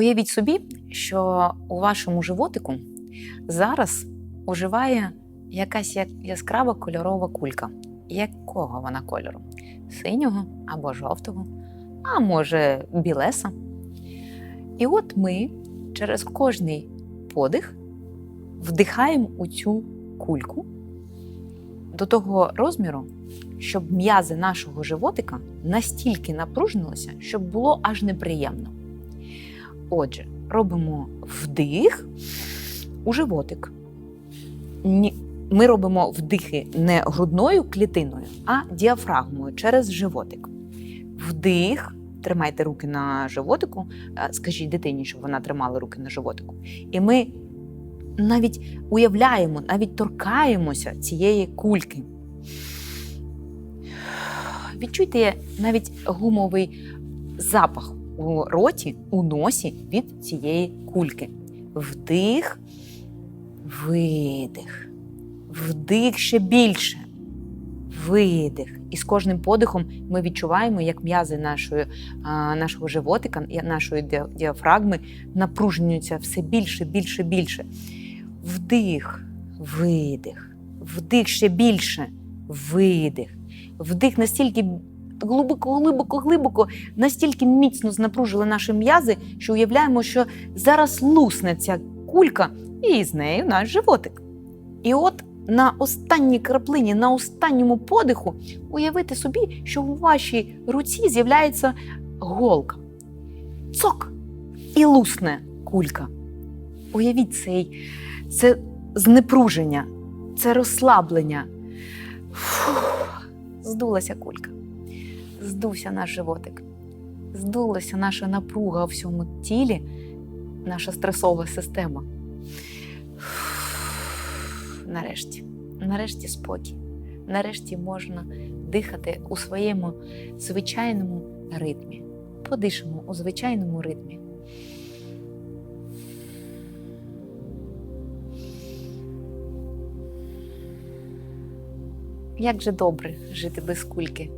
Уявіть собі, що у вашому животику зараз оживає якась яскрава кольорова кулька. Якого вона кольору? Синього або жовтого, а може білеса. І от ми через кожний подих вдихаємо у цю кульку до того розміру, щоб м'язи нашого животика настільки напружинилися, щоб було аж неприємно. Отже, робимо вдих у животик. Ми робимо вдихи не грудною клітиною, а діафрагмою через животик. Вдих, тримайте руки на животику, е, скажіть дитині, щоб вона тримала руки на животику. І ми навіть уявляємо, навіть торкаємося цієї кульки. Відчуйте навіть гумовий запах у роті, у носі від цієї кульки. Вдих, видих, вдих ще більше, видих. І з кожним подихом ми відчуваємо, як м'язи нашої, нашого животика, нашої діафрагми напружуються все більше, більше, більше. Вдих, видих, вдих ще більше, видих. Вдих настільки глибоко, глибоко, глибоко, настільки міцно знапружили наші м'язи, що уявляємо, що зараз лусне ця кулька, і з нею наш животик. І от на останній краплині, на останньому подиху, уявити собі, що у вашій руці з'являється голка. Цок! І лусне кулька. Уявіть цей, це знепруження, це розслаблення. Фух, здулася кулька здувся наш животик, здулася наша напруга у всьому тілі, наша стресова система. Нарешті, нарешті спокій. Нарешті можна дихати у своєму звичайному ритмі. Подишимо у звичайному ритмі. Як же добре жити без кульки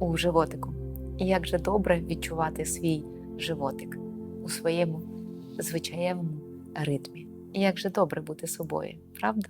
у животику. І як же добре відчувати свій животик у своєму звичаєвому ритмі. І як же добре бути собою, правда?